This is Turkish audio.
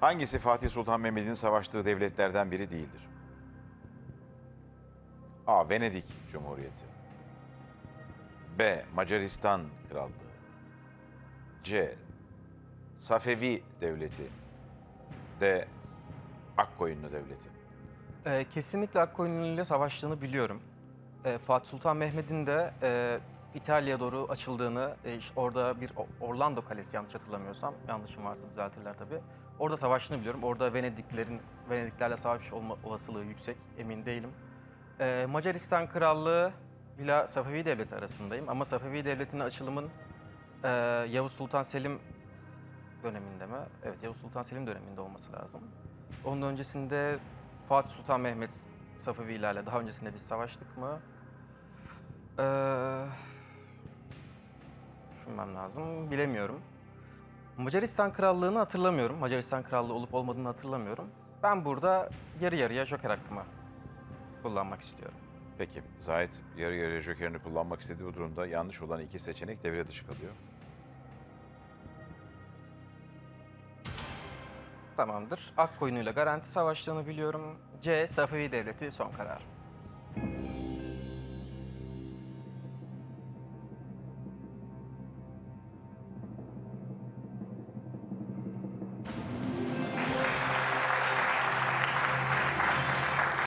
Hangisi Fatih Sultan Mehmet'in savaştığı devletlerden biri değildir? A. Venedik Cumhuriyeti B. Macaristan Krallığı C. Safevi Devleti D. Akkoyunlu Devleti Ee, kesinlikle Akkoyunlu ile savaştığını biliyorum. Ee, Fatih Sultan Mehmet'in de e, İtalya'ya doğru açıldığını, e, orada bir Orlando Kalesi yanlış hatırlamıyorsam, yanlışım varsa düzeltirler tabii. Orada savaştığını biliyorum. Orada Venediklerin, Venediklerle savaş olma olasılığı yüksek, emin değilim. Ee, Macaristan Krallığı ile Safevi Devleti arasındayım. Ama Safevi Devleti'nin açılımın e, Yavuz Sultan Selim döneminde mi? Evet, Yavuz Sultan Selim döneminde olması lazım. Onun öncesinde Fatih Sultan Mehmet Safevilerle daha öncesinde biz savaştık mı? Ee, lazım. Bilemiyorum. Macaristan Krallığı'nı hatırlamıyorum. Macaristan Krallığı olup olmadığını hatırlamıyorum. Ben burada yarı yarıya joker hakkımı kullanmak istiyorum. Peki Zahit yarı yarıya jokerini kullanmak istediği bu durumda yanlış olan iki seçenek devre dışı kalıyor. Tamamdır. Akkoyunlu ile garanti savaştığını biliyorum. C. Safevi Devleti son karar.